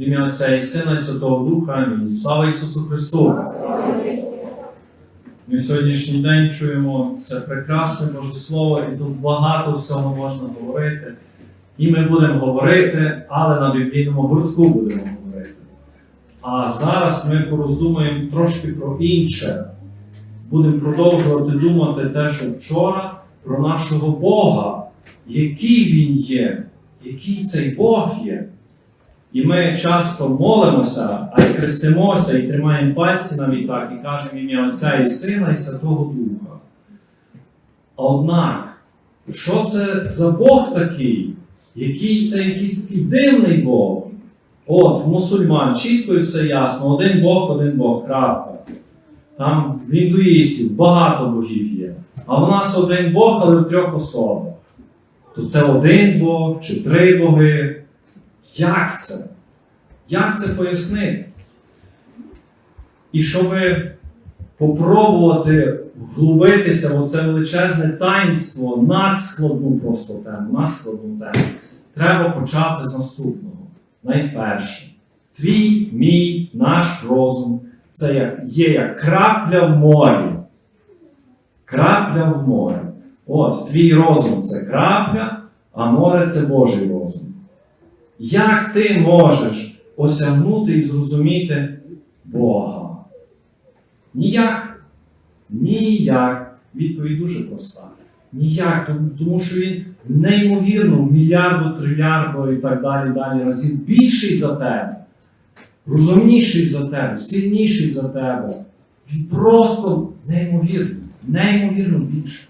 Ім'я Отця і Сина, і Святого Духа. Амінь. Слава Ісусу Христу! Ми в сьогоднішній день чуємо це прекрасне Боже Слово, і тут багато всього можна говорити. І ми будемо говорити, але на біблійному гуртку будемо говорити. А зараз ми пороздумуємо трошки про інше. Будемо продовжувати думати те, що вчора про нашого Бога, який Він є, який цей Бог є. І ми часто молимося, а й хрестимося, і тримаємо пальці навіть так, і кажемо ім'я Отця і Сина, і Святого Духа. Однак, що це за Бог такий? Який це якийсь такий дивний Бог? От, мусульман чітко і все ясно, один Бог, один Бог, крапка. Там в індуїстів багато богів є. А в нас один Бог, але в трьох особах. То це один Бог чи три боги. Як це? Як це пояснити? І щоб попробувати вглубитися в це величезне таїнство, надскладну просто тему, надскладну тему, треба почати з наступного. Найперше, твій, мій, наш розум це як, є як крапля в морі. Крапля в морі. От, твій розум це крапля, а море це Божий розум. Як ти можеш осягнути і зрозуміти Бога? Ніяк. Ніяк. Відповідь дуже проста. Ніяк, тому, що він неймовірно в мільярду, трильярду і так далі, далі разів більший за тебе, розумніший за тебе, сильніший за тебе. Він просто неймовірно, неймовірно більше.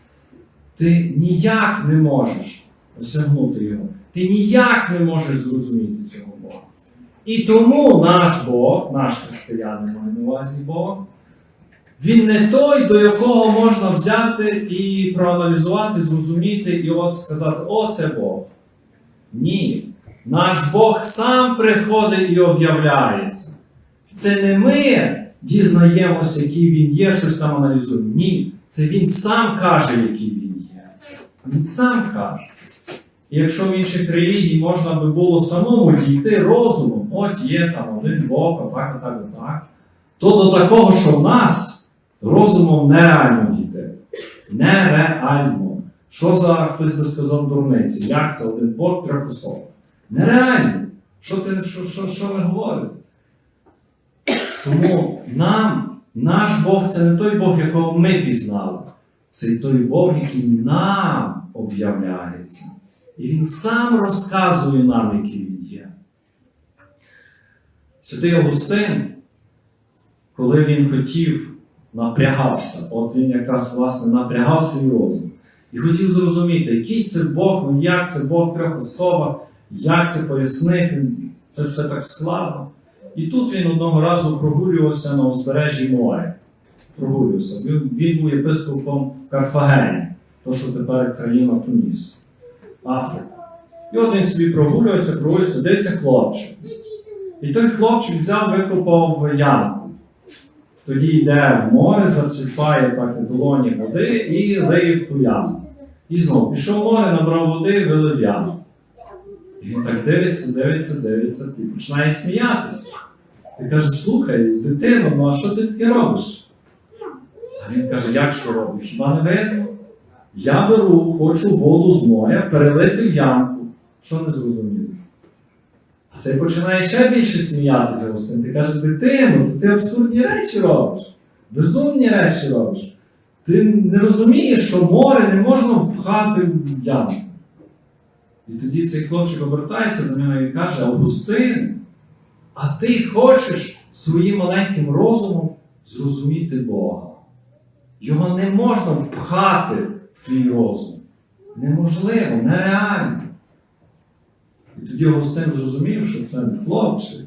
Ти ніяк не можеш осягнути його. Ти ніяк не можеш зрозуміти цього Бога. І тому наш Бог, наш християнин має на увазі Бог, він не той, до якого можна взяти і проаналізувати, зрозуміти, і от сказати, о, це Бог. Ні. Наш Бог сам приходить і об'являється. Це не ми дізнаємося, який він є, щось там аналізуємо. Ні. Це він сам каже, який він є. Він сам каже. Якщо в інших релігій можна би було самому дійти розумом, от є там один Бог, так, так, так, то до такого, що в нас розумом нереально дійти. Нереально. Що за хтось би сказав дурниці? Як це один Бог трьох особах? Нереально. Що, ти, що, що, що ви говорите? Тому нам, наш Бог це не той Бог, якого ми пізнали. Це той Бог, який нам об'являється. І Він сам розказує нам, який він є. Святий Августин, коли він хотів, напрягався, от він якраз власне напрягав свій розум. І хотів зрозуміти, який це Бог, ну як це Бог трьох особах, як це пояснити, це все так складно. І тут він одного разу прогулювався на узбережжі моря. Прогулювався. Він був єпископом Карфагені, то, що тепер країна Туніс, Африка. І от він собі прогулювався, прогулювався, дивиться хлопчик. І той хлопчик взяв, викопав ямку. Тоді йде в море, зачерпає так у долоні води і лиє в ту яму. І знову пішов в море, набрав води, вилив яму. І він так дивиться, дивиться, дивиться, і починає сміятися. Ти каже, слухай, дитино, ну а що ти таке робиш? А він каже, як що роблю? Хіба не видно? Я беру, хочу воду з моря перелити в ямку. Що не зрозуміло? А цей починає ще більше сміятися Гостин. Ти каже, дитино, ти абсурдні речі робиш, безумні речі робиш. Ти не розумієш, що море не можна впхати в ямку. І тоді цей хлопчик обертається до нього і каже: Августин, а ти хочеш своїм маленьким розумом зрозуміти Бога. Його не можна впхати в твій розум. Неможливо, нереально. І тоді Августин зрозумів, що це не хлопчик,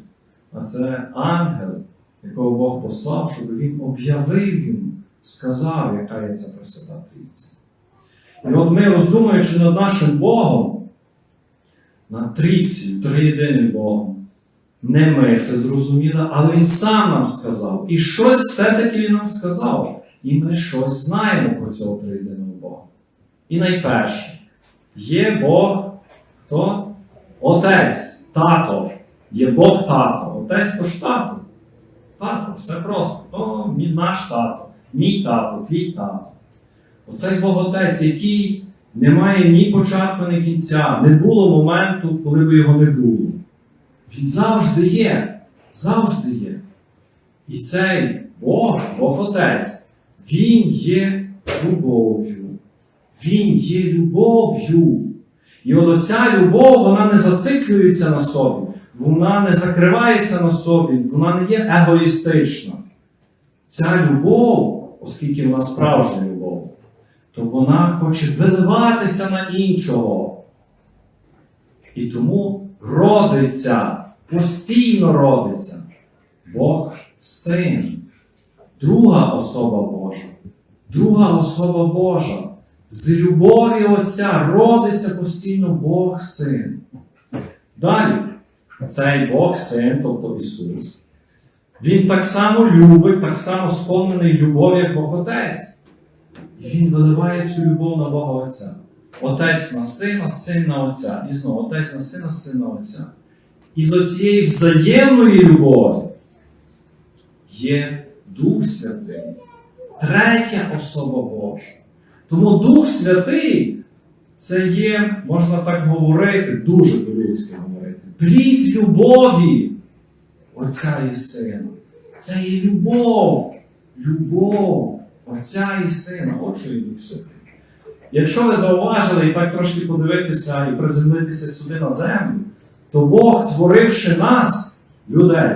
а це ангел, якого Бог послав, щоб він об'явив йому, сказав, яка є ця Пресвята Трійця. І от ми, роздумуючи над нашим Богом, над трійці, триєдиним Богом, не ми це зрозуміли, але Він сам нам сказав. І щось все-таки Він нам сказав. І ми щось знаємо про цього триєдиного Бога. І найперше, є Бог, хто? Отець, тато, Є Бог тато, отець то ж тато. Тато, все просто. То наш тато, мій тато, твій тато. Оцей Бог Отець, який не має ні початку, ні кінця, не було моменту, коли би його не було. Він завжди є, завжди є. І цей Бог, Бог Отець, Він є любов'ю. Він є любов'ю. І от оця любов, вона не зациклюється на собі, вона не закривається на собі, вона не є егоїстична. Ця любов, оскільки вона справжня любов, то вона хоче виливатися на іншого. І тому родиться, постійно родиться Бог Син, друга особа Божа, друга особа Божа. З любові Отця родиться постійно Бог Син. Далі, цей Бог Син, тобто Ісус, Він так само любить, так само сповнений любові, як Бог Отець. І Він виливає цю любов на Бога Отця. Отець на сина, син на Отця. І знову Отець на сина, син на Отця. І з оцієї взаємної любові є Дух Святий, третя особа Божа. Тому Дух Святий це є, можна так говорити, дуже по-людськи говорити, плід любові Отця і Сина. Це є любов, любов Отця і Сина. От що є Дух Святий. Якщо ви зауважили і так трошки подивитися і приземлитися сюди на землю, то Бог, творивши нас, людей,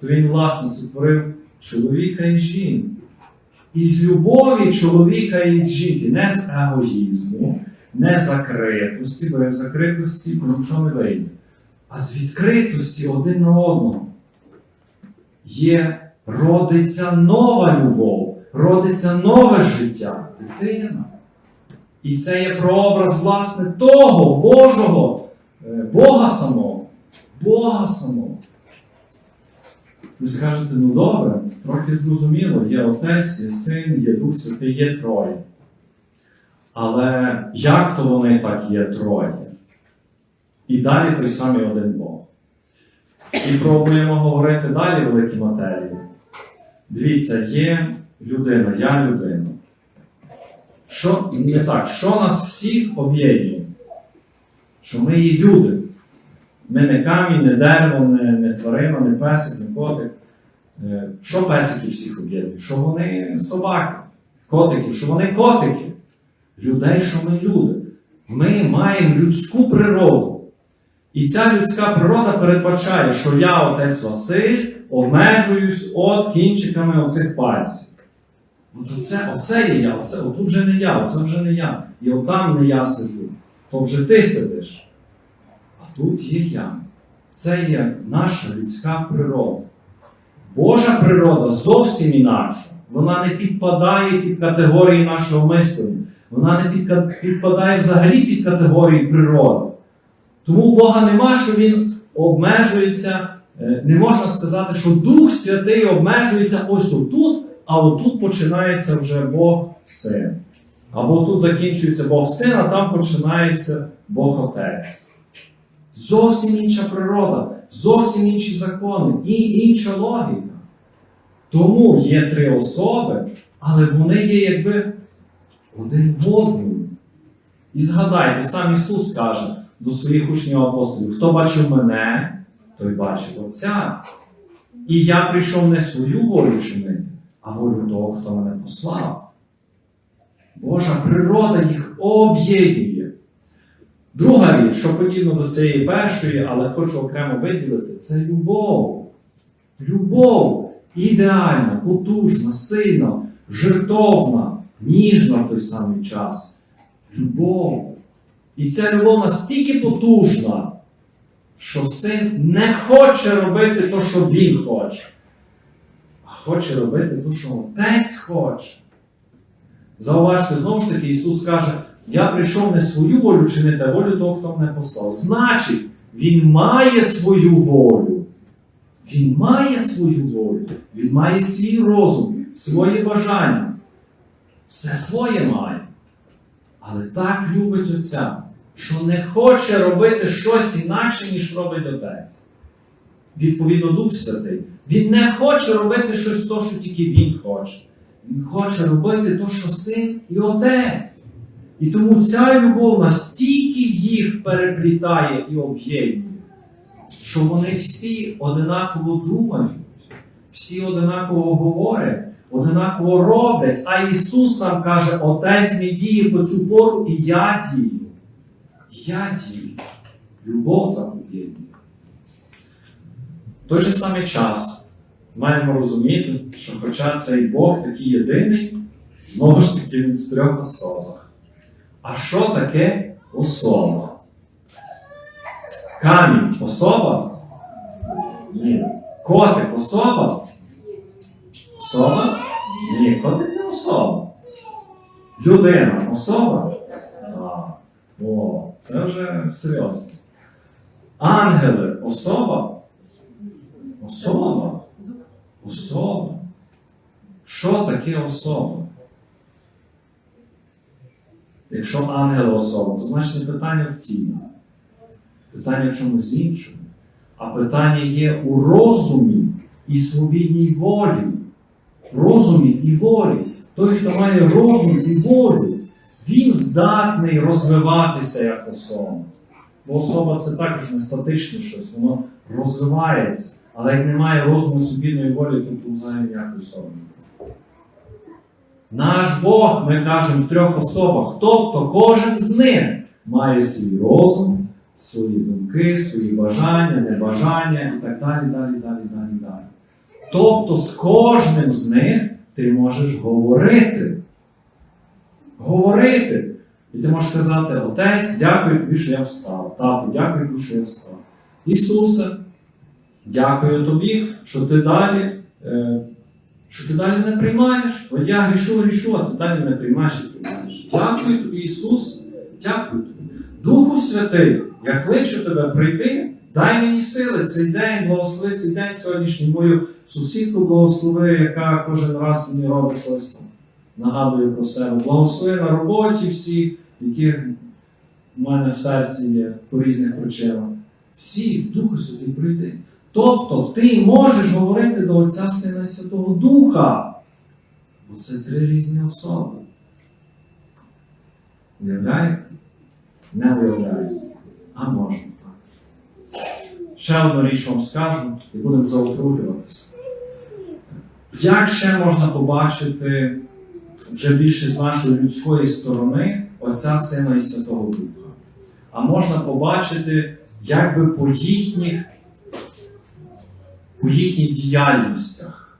то Він, власне, сотворив чоловіка і жінку. Із любові чоловіка і жінки, не з егоїзму, не з закритості, бо в закритості нічого не вийде, а з відкритості один на одного. Є, родиться нова любов, родиться нове життя, дитина. І це є прообраз, власне, того Божого, е, Бога самого. Бога самого. Ви скажете, ну добре, трохи зрозуміло, є Отець, є Син, є Дух Святий, є троє. Але як то вони так є троє? І далі той самий один Бог. І пробуємо говорити далі великі матерії. Дивіться, є людина, я людина. Що не так, що нас всіх об'єднує? Що ми є люди. Ми не камінь, не дерево, не, не тварина, не песик, не котик. Е, Що песики всіх об'єднує? Що вони собаки, котики, що вони котики. Людей, що ми люди. Ми маємо людську природу. І ця людська природа передбачає, що я, отець Василь, обмежуюсь от кінчиками оцих пальців. От оце, оце є я, оце, отут вже не я, оце вже не я. І отам не я сиджу. То вже ти сидиш. Тут є я. Це є наша людська природа. Божа природа зовсім інакша. Вона не підпадає під категорії нашого мислення. Вона не підпадає взагалі під категорії природи. Тому Бога нема, що Він обмежується. е, Не можна сказати, що Дух Святий обмежується ось отут, а отут починається вже Бог Син. Або тут закінчується Бог Син, а там починається Бог Отець. Зовсім інша природа, зовсім інші закони і інша логіка. Тому є три особи, але вони є якби один в одному. І згадайте, сам Ісус каже до своїх учнів апостолів: хто бачив мене, той бачив Отця. І я прийшов не свою волю чинити, а волю того, хто мене послав. Божа природа їх об'єднує. Друга річ, що подібно до цієї першої, але хочу окремо виділити, це любов. Любов ідеальна, потужна, сильна, жертовна, ніжна в той самий час. Любов. І ця любов настільки потужна, що син не хоче робити те, що він хоче, а хоче робити те, що отець хоче. Зауважте, знову ж таки, Ісус каже, я прийшов не свою волю чинити, а волю того, хто мене послав. Значить, Він має свою волю. Він має свою волю, він має свій розум, свої бажання. Все своє має. Але так любить Отця, що не хоче робити щось інакше, ніж робить Отець. відповідно Дух Святий. Він не хоче робити щось то, що тільки він хоче. Він хоче робити то, що син і отець. І тому ця любов настільки їх переплітає і об'єднує, що вони всі одинаково думають, всі одинаково говорять, одинаково роблять. А Ісус сам каже, Отець мій діє по цю пору, і я дію. Я дію. Любов так об'єднує. В той же самий час маємо розуміти, що хоча цей Бог такий єдиний, знову ж таки в трьох особах. А що таке особа? Камінь особа? Ні. Котик особа? Особа? Ні, котик не особа. Людина особа? Так. О, це вже серйозно. Ангели особа? Особа? Особа. Що таке особа? Якщо ангел особа, то значить не питання в тілі. Питання в чомусь іншому. А питання є у розумі і свобідній волі. Розумі і волі. Той, хто має розум і волю, він здатний розвиватися як особа. Бо особа це також не статичне щось, воно розвивається. Але як немає розуму свобідної волі, то взагалі ніякої особи. Наш Бог, ми кажемо в трьох особах, тобто кожен з них має свій розум, свої думки, свої бажання, небажання і так далі, далі, далі, далі, далі. Тобто з кожним з них ти можеш говорити. Говорити. І ти можеш сказати, Отець, дякую тобі, що я встав. Тату, дякую тобі, що я встав. Ісусе, дякую тобі, що ти далі. Що ти далі не приймаєш. От я грішу, грішу, а ти далі не приймаєш і приймаєш. Дякую тобі, Ісус, дякую тобі. Духу Святий, я кличу тебе прийти, дай мені сили цей день, благослови цей день сьогоднішній мою сусідку благослови, яка кожен раз мені робить щось нагадує про себе. Благослови на роботі всіх, яких в мене в серці є по різних причинах. Всі, Духу Святий, прийди. Тобто ти можеш говорити до Отця Сина і Святого Духа. Бо це три різні особи. Уявляєте? Не уявляєте. А можна так. Ще одну річ вам скажу і будемо заокруглюватися. Як ще можна побачити вже більше з нашої людської сторони Отця Сина і Святого Духа? А можна побачити, як би по їхніх у їхніх діяльностях.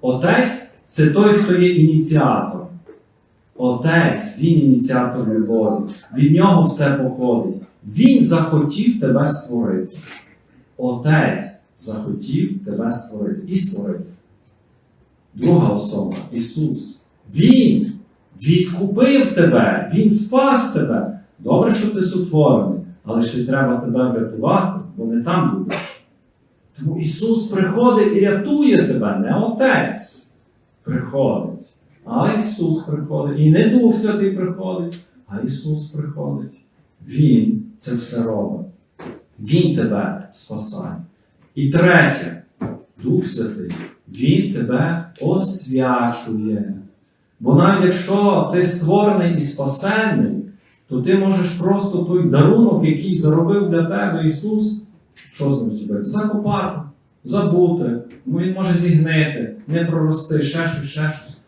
Отець це той, хто є ініціатор. Отець, він ініціатор любові. Від нього все походить. Він захотів тебе створити. Отець захотів тебе створити. І створив. Друга особа Ісус. Він відкупив тебе, Він спас тебе. Добре, що ти сотворений, але ще треба тебе врятувати, бо не там будеш. Тому Ісус приходить і рятує тебе, не Отець приходить, а Ісус приходить. І не Дух Святий приходить, а Ісус приходить. Він це все робить. Він тебе спасає. І третє, Дух Святий, Він тебе освячує. Бо навіть якщо ти створений і спасенний, то ти можеш просто той дарунок, який заробив для тебе Ісус, що з ним зробити? Закопати, забути, ну він може зігнити, не прорости, ще щось, ще щось.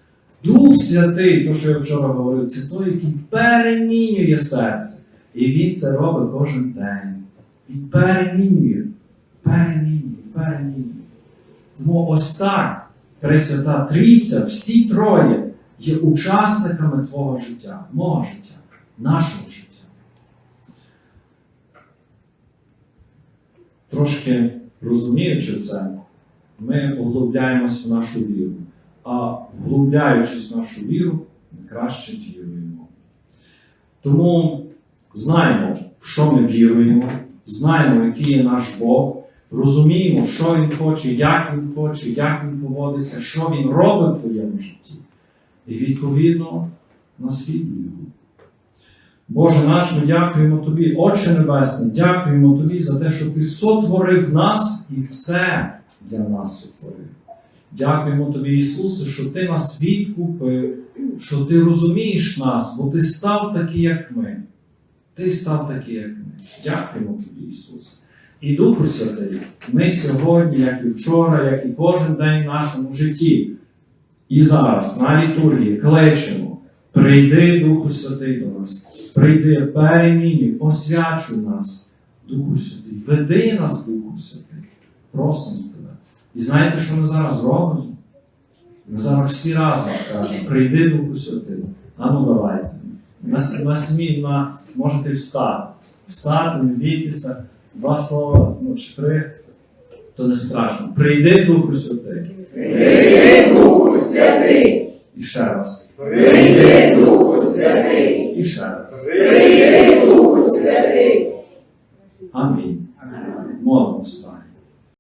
Дух Святий, то, що я вчора говорив, це той, який перемінює серце. І він це робить кожен день. Він перемінює, перемінює, перемінює. Тому ось так, Пресвята Трійця, всі троє є учасниками твого життя, мого життя, нашого життя. Трошки розуміючи це, ми углубляємось в нашу віру. А вглубляючись в нашу віру, ми краще віруємо. Тому знаємо, в що ми віруємо, знаємо, який є наш Бог, розуміємо, що Він хоче, як Він хоче, як Він поводиться, що Він робить в твоєму житті. І відповідно наслідуємо. Боже наш, ми дякуємо Тобі, Отче Небесний, дякуємо Тобі за те, що Ти сотворив нас і все для нас сотворив. Дякуємо Тобі, Ісусе, що Ти нас відкупив, що Ти розумієш нас, бо Ти став такий, як ми. Ти став такий, як ми. Дякуємо Тобі, Ісусе. І Духу Святий, ми сьогодні, як і вчора, як і кожен день в нашому житті, і зараз на літургії кличемо, прийди, Духу Святий до нас, прийди, перемінюй, освячуй нас, Духу Святий, веди нас, Духу Святий, просимо тебе. І знаєте, що ми зараз робимо? Ми зараз всі разом скажемо, прийди, Духу Святий. А ну давайте. На, на смі, на, можете встати. Встати, не бійтеся, два слова, ну, чи три, то не страшно. Прийди, Духу Святий. Прийди, Духу Святий, І ще раз. прийди, Святий, І ще раз. прийди, Дух Святий. Амінь. Молимося.